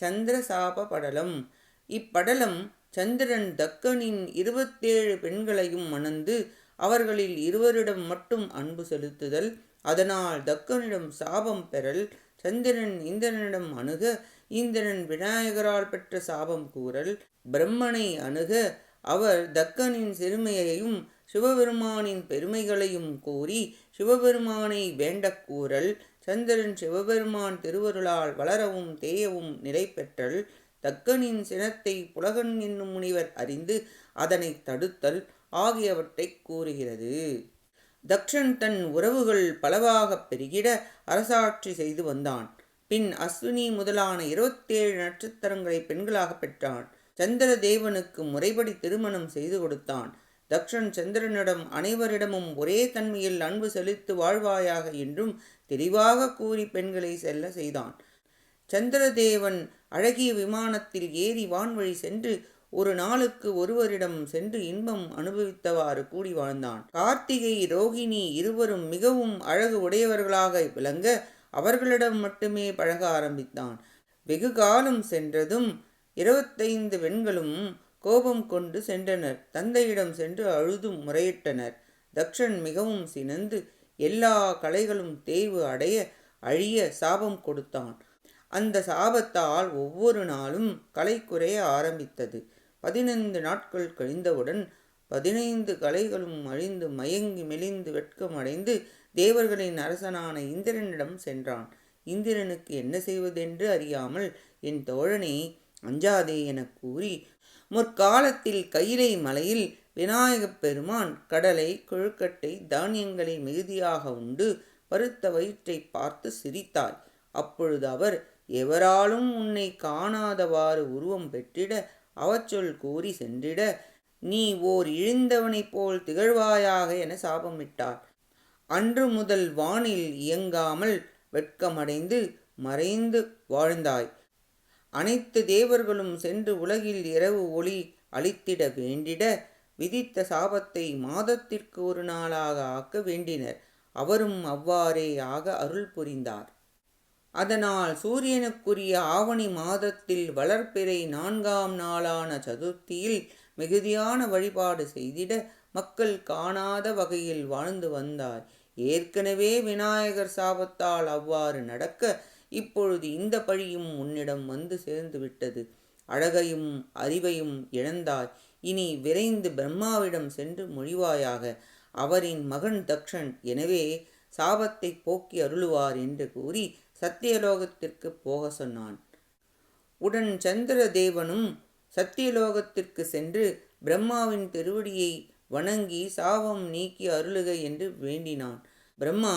சந்திரசாப படலம் இப்படலம் சந்திரன் தக்கனின் இருபத்தேழு பெண்களையும் மணந்து அவர்களில் இருவரிடம் மட்டும் அன்பு செலுத்துதல். அதனால் தக்கனிடம் சாபம் பெறல். சந்திரன் இந்திரனிடம் அணுக. இந்திரன் விநாயகரால் பெற்ற சாபம் கூறல். பிரம்மனை அணுக. அவர் தக்கனின் சிறுமையையும் சிவபெருமானின் பெருமைகளையும் கூறி சிவபெருமானை வேண்டக் கூறல். சந்திரன் சிவபெருமான் திருவருளால் வளரவும் தேயவும் நிலை பெற்றல் தக்கனின் சினத்தை புலகன் என்னும் முனிவர் அறிந்து அதனை தடுத்தல் ஆகியவற்றை கூறுகிறது. தக்ஷன் தன் உறவுகள் பலவாகப் பெருகிட அரசாட்சி செய்து வந்தான். பின் அஸ்வினி முதலான இருபத்தேழு நட்சத்திரங்களை பெண்களாக பெற்றான். சந்திர தேவனுக்கு முறைப்படி திருமணம் செய்து கொடுத்தான். தக்ஷன் சந்திரனிடம் அனைவரிடமும் ஒரே தன்மையில் அன்பு செலுத்து வாழ்வாயாக என்றும் தெளிவாக கூறி பெண்களை செல்ல செய்தான். சந்திரதேவன் அழகிய விமானத்தில் ஏறி வான்வழி சென்று ஒரு நாளுக்கு ஒருவரிடம் சென்று இன்பம் அனுபவித்தவாறு கூடி வாழ்ந்தான். கார்த்திகை ரோகிணி இருவரும் மிகவும் அழகு உடையவர்களாக விளங்க அவர்களிடம் மட்டுமே பழக ஆரம்பித்தான். வெகு காலம் சென்றதும் இருபத்தைந்து பெண்களும் கோபம் கொண்டு சென்றனர். தந்தையிடம் சென்று அழுதும் முறையிட்டனர். தக்ஷன் மிகவும் சினந்து எல்லா கலைகளும் தேய்வு அடைய அழிய சாபம் கொடுத்தான். அந்த சாபத்தால் ஒவ்வொரு நாளும் கலை குறைய ஆரம்பித்தது. பதினைந்து நாட்கள் கழிந்தவுடன் பதினைந்து கலைகளும் அழிந்து மயங்கி மெலிந்து வெட்கமடைந்து தேவர்களின் அரசனான இந்திரனிடம் சென்றான். இந்திரனுக்கு என்ன செய்வதென்று அறியாமல் என் தோழனே அஞ்சாதே எனக் கூறி முற்காலத்தில் கயிலை மலையில் விநாயகப் பெருமான் கடலை கொழுக்கட்டை தானியங்களை மிகுதியாக உண்டு பருத்த வயிற்றை பார்த்து சிரித்தாய் அப்பொழுது அவர் எவராலும் உன்னை காணாதவாறு உருவம் பெற்றிட அவச்சொல் கூறி சென்றிட நீ ஓர் இழிந்தவனைப் போல் திகழ்வாயாக என சாபமிட்டார். அன்று முதல் வானில் இயங்காமல் வெட்கமடைந்து மறைந்து வாழ்ந்தாய். அனைத்து தேவர்களும் சென்று உலகில் இரவு ஒளி அளித்திட வேண்டிட விதித்த சாபத்தை மாதத்திற்கு ஒரு நாளாக ஆக்க வேண்டினர். அவரும் அவ்வாறே ஆக அருள் புரிந்தார். அதனால் சூரியனுக்குரிய ஆவணி மாதத்தில் வளர்ப்பிறை நான்காம் நாளான சதுர்த்தியில் மிகுதியான வழிபாடு செய்திட மக்கள் காணாத வகையில் வாழ்ந்து வந்தார். ஏற்கனவே விநாயகர் சாபத்தால் அவ்வாறு நடக்க இப்பொழுது இந்த பழியும் உன்னிடம் வந்து சேர்ந்து விட்டது. அழகையும் அறிவையும் இழந்தாய். இனி விரைந்து பிரம்மாவிடம் சென்று மொழிவாயாக. அவரின் மகன் தக்ஷன் எனவே சாபத்தை போக்கி அருளுவார் என்று கூறி சத்தியலோகத்திற்கு போக சொன்னான். உடன் சந்திர தேவனும் சத்தியலோகத்திற்கு சென்று பிரம்மாவின் திருவடியை வணங்கி சாபம் நீக்கி அருளுக என்று வேண்டினான். பிரம்மா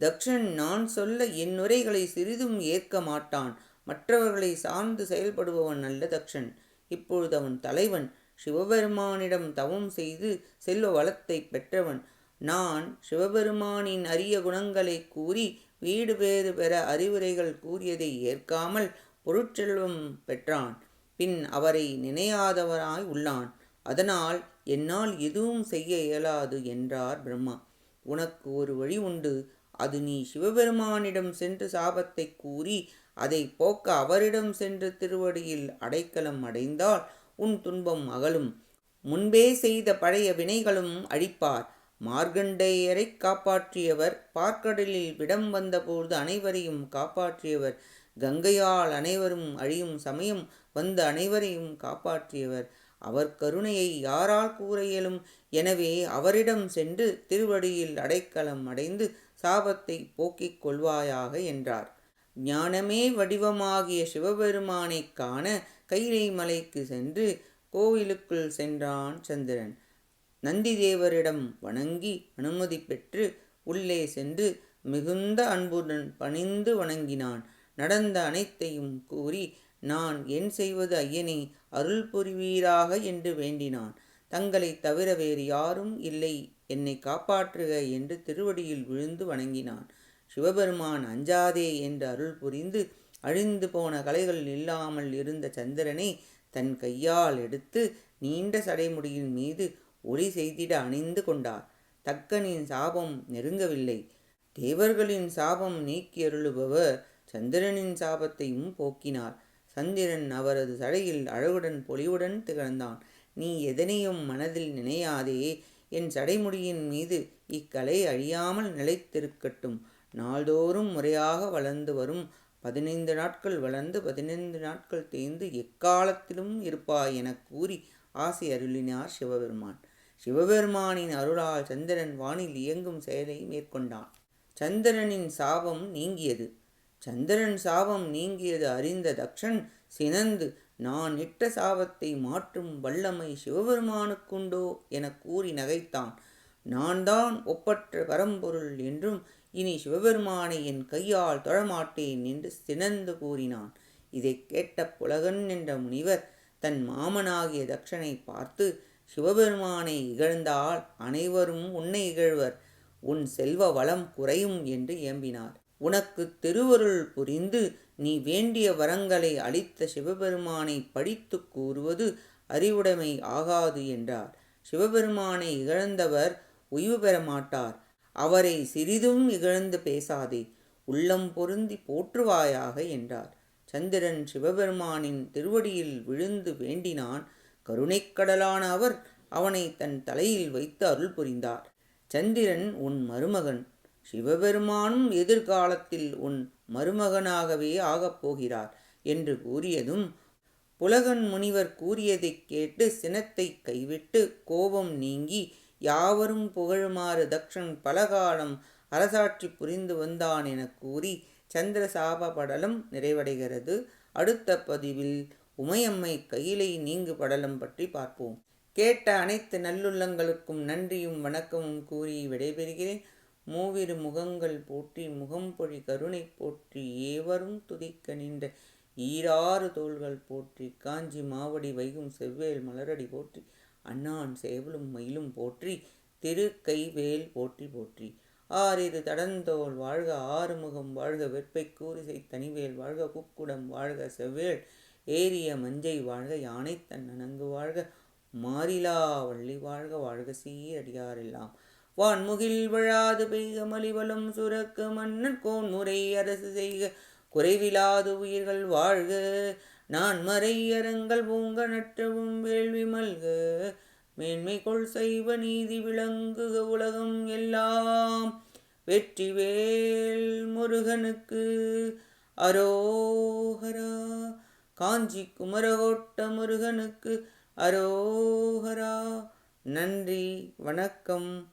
தக்ஷன் நான் சொல்ல என் உரைகளை சிறிதும் ஏற்க மாட்டான். மற்றவர்களை சார்ந்து செயல்படுபவன் அல்ல தக்ஷன். இப்பொழுது அவன் தலைவன். சிவபெருமானிடம் தவம் செய்து செல்வ வளத்தை பெற்றவன். நான் சிவபெருமானின் அரிய குணங்களை கூறி வீடு பேறு பெற அறிவுரைகள் கூறியதை ஏற்காமல் பொருட்செல்வம் பெற்றான். பின் அவரை நினையாதவராய் உள்ளான். அதனால் என்னால் எதுவும் செய்ய இயலாது என்றார் பிரம்மா. உனக்கு ஒரு வழி உண்டு. அது நீ சிவபெருமானிடம் சென்று சாபத்தை கூறி அதை போக்க அவரிடம் சென்று திருவடியில் அடைக்கலம் அடைந்தால் உன் துன்பம் அகலும். முன்பே செய்த பழைய வினைகளும் அழிப்பார். மார்கண்டேயரை காப்பாற்றியவர் பார்க்கடலில் விடம் வந்தபோது அனைவரையும் காப்பாற்றியவர். கங்கையால் அனைவரும் அழியும் சமயம் வந்த அனைவரையும் காப்பாற்றியவர். அவர் கருணையை யாரால் கூற இயலும்? எனவே அவரிடம் சென்று திருவடியில் அடைக்கலம் அடைந்து சாபத்தை போக்கிக் கொள்வாயாக என்றார். ஞானமே வடிவமாகிய சிவபெருமானைக் காண கைரை மலைக்கு சென்று கோவிலுக்குள் சென்றான் சந்திரன். நந்திதேவரிடம் வணங்கி அனுமதி பெற்று உள்ளே சென்று மிகுந்த அன்புடன் பணிந்து வணங்கினான். நடந்த அனைத்தையும் கூறி நான் என் செய்வது ஐயனே அருள் புரிவீராக என்று வேண்டினான். தங்களை தவிர வேறு யாரும் இல்லை என்னை காப்பாற்றுக என்று திருவடியில் விழுந்து வணங்கினான். சிவபெருமான் அஞ்சாதே என்று அருள் புரிந்து அழிந்து போன கலைகள் இல்லாமல் இருந்த சந்திரனை தன் கையால் எடுத்து நீண்ட சடைமுடியின் மீது ஒளி செய்திட அணிந்து கொண்டார். தக்கனின் சாபம் நெருங்கவில்லை. தேவர்களின் சாபம் நீக்கி அருளுபவர் சந்திரனின் சாபத்தையும் போக்கினார். சந்திரன் அவரது சடையில் அழகுடன் பொலிவுடன் திகழ்ந்தான். நீ எதனையும் மனதில் நினையாதே என் சடைமுடியின் மீது இக்கலை அழியாமல் நிலைத்திருக்கட்டும். நாள்தோறும் முறையாக வளர்ந்து வரும் பதினைந்து நாட்கள் வளர்ந்து பதினைந்து நாட்கள் தேய்ந்து எக்காலத்திலும் இருப்பாய் எனக் கூறி ஆசை அருளினார் சிவபெருமான். சிவபெருமானின் அருளால் சந்திரன் வானில் இயங்கும் செயலை மேற்கொண்டான். சந்திரனின் சாபம் நீங்கியது. சந்திரன் சாபம் நீங்கியது அறிந்த தக்ஷன் சினந்து நான் இட்ட சாபத்தை மாற்றும் வல்லமை சிவபெருமானுக்குண்டோ என கூறி நகைத்தான். நான் தான் ஒப்பற்ற பரம்பொருள் என்றும் இனி சிவபெருமானை என் கையால் தொழமாட்டேன் என்று சினந்து கூறினான். இதை கேட்ட புலகன் என்ற முனிவர் தன் மாமனாகிய தக்ஷனை பார்த்து சிவபெருமானை இகழ்ந்தால் அனைவரும் உன்னை இகழ்வர். உன் செல்வ வளம் குறையும் என்று ஏம்பினார். உனக்கு திருவருள் புரிந்து நீ வேண்டிய வரங்களை அளித்த சிவபெருமானை படித்து கூறுவது அறிவுடைமை ஆகாது என்றார். சிவபெருமானை இகழ்ந்தவர் உய்வு பெற மாட்டார். அவரை சிறிதும் இகழ்ந்து பேசாதே உள்ளம் பொருந்தி போற்றுவாயாக என்றார். சந்திரன் சிவபெருமானின் திருவடியில் விழுந்து வேண்டினான். கருணைக்கடலான அவர் அவனை தன் தலையில் வைத்து அருள் புரிந்தார். சந்திரன் உன் மருமகன் சிவபெருமானும் எதிர்காலத்தில் உன் மருமகனாகவே ஆகப் போகிறார் என்று கூறியதும் புலகன் முனிவர் கூறியதைக் கேட்டு சினத்தை கைவிட்டு கோபம் நீங்கி யாவரும் புகழுமாறு தக்ஷன் பலகாலம் அரசாட்சி புரிந்து வந்தான் என கூறி சந்திரசாப படலம் நிறைவடைகிறது. அடுத்த பதிவில் உமையம்மை கையிலை நீங்கு படலம் பற்றி பார்ப்போம். கேட்ட அனைத்து நல்லுள்ளங்களுக்கும் நன்றியும் வணக்கமும் கூறி விடைபெறுகிறேன். மூவிரு முகங்கள் போற்றி முகம்பொழி கருணை போற்றி ஏவரும் துதிக்க நின்ற ஈராறு தோள்கள் போற்றி காஞ்சி மாவடி வைகும் செவ்வேல் மலரடி போற்றி அண்ணான் சேவலும் மயிலும் போற்றி திரு கைவேல் போற்றி போற்றி. ஆறிது தடந்தோல் வாழ்க ஆறுமுகம் வாழ்க வெப்பை கூரிசை தனிவேல் வாழ்க குக்குடம் வாழ்க செவ்வேல் ஏரிய மஞ்சை வாழ்க யானை தன் அணங்கு வாழ்க மாறிலா வள்ளி வாழ்க வாழ்க சீரடியாரெல்லாம். வான்முகில் விழாது பெய்க மலிவலம் சுரக்க மன்னன் கோன்முறை அரசு செய்க. குறைவிலாது உயிர்கள் வாழ்க. நான் மறை அரங்கள் பூங்க நற்றவும் வேள்வி மல்க. மேன்மை கொள் செய்வ நீதி விளங்குக உலகம் எல்லாம். வெற்றி வேல் முருகனுக்கு அரோஹரா காஞ்சி குமரகோட்ட முருகனுக்கு அரோஹரா நன்றி வணக்கம்.